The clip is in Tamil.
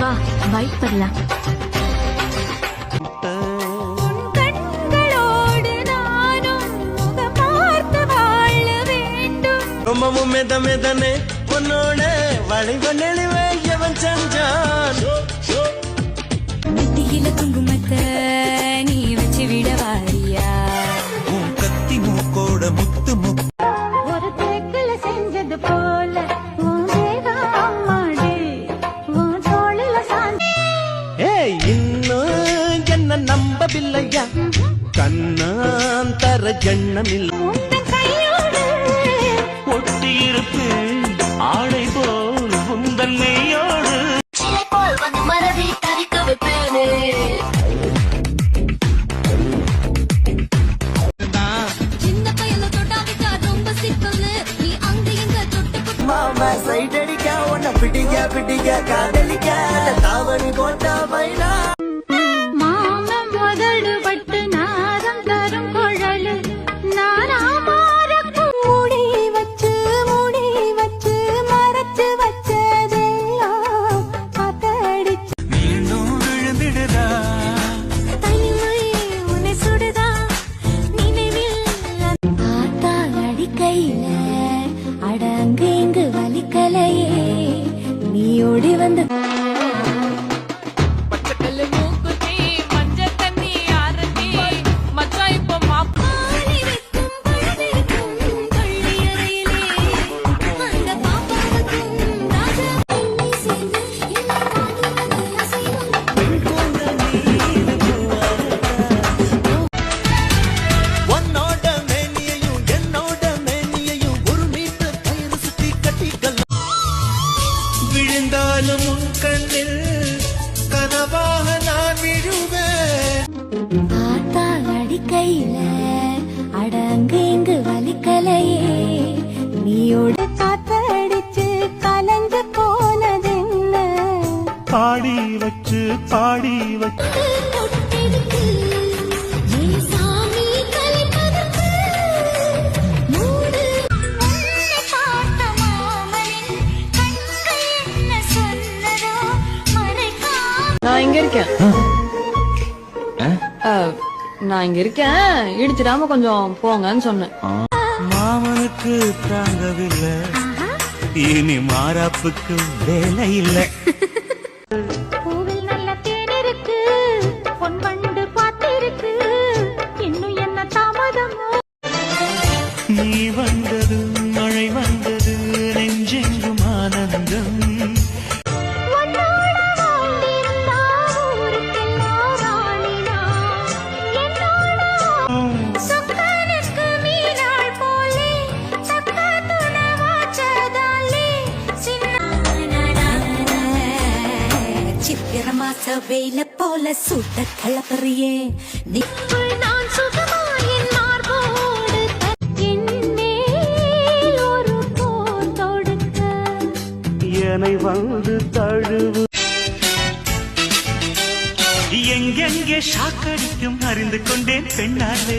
வா பைக் பண்ணலாம் ரொம்பவும் மெத மெதனே உன்னோட வளைவ நெளிவே எவன் செஞ்சான் கையோடு ஒட்டியிருப்பு ஆடை போல் உந்தன் மெய்யோடு. சிலை போல் வந்து மனதை தவிக்க வைப்பேனே. சைட் அடிக்க உன்னை பிடிக்க பிடிக்க காதலிக்க. தாவணி போட்ட பைனா. ஓடி வந்து விழுந்தாலும் உன் கண்ணில் கனவாக நான் விழுவேன். பார்த்தா அடிக்கையில அட அங்கு இங்கு வலிக்கலையே. நீயோட காத்தடிச்சு கலந்து போனதென்ன? பாடி வச்சு பாடி வச்சு. இருக்கேன். நான் இங்க இருக்கேன். இடிச்சிடாம கொஞ்சம் போங்கன்னு சொன்னேன். மாமனுக்கு தாங்கவில்லை. இனி மாறாப்புக்கு வேலை இல்லை. பூவில் நல்ல மாச வெயில போல சுட்ட கலப்பறியே. நான் சுகமாயின் மார்போடு ஒரு போர் தொடுக்க. என்னை வந்து தழுவு. எங்கெங்கே ஷாக்கடிக்கும் அறிந்து கொண்டேன் பெண்ணாலே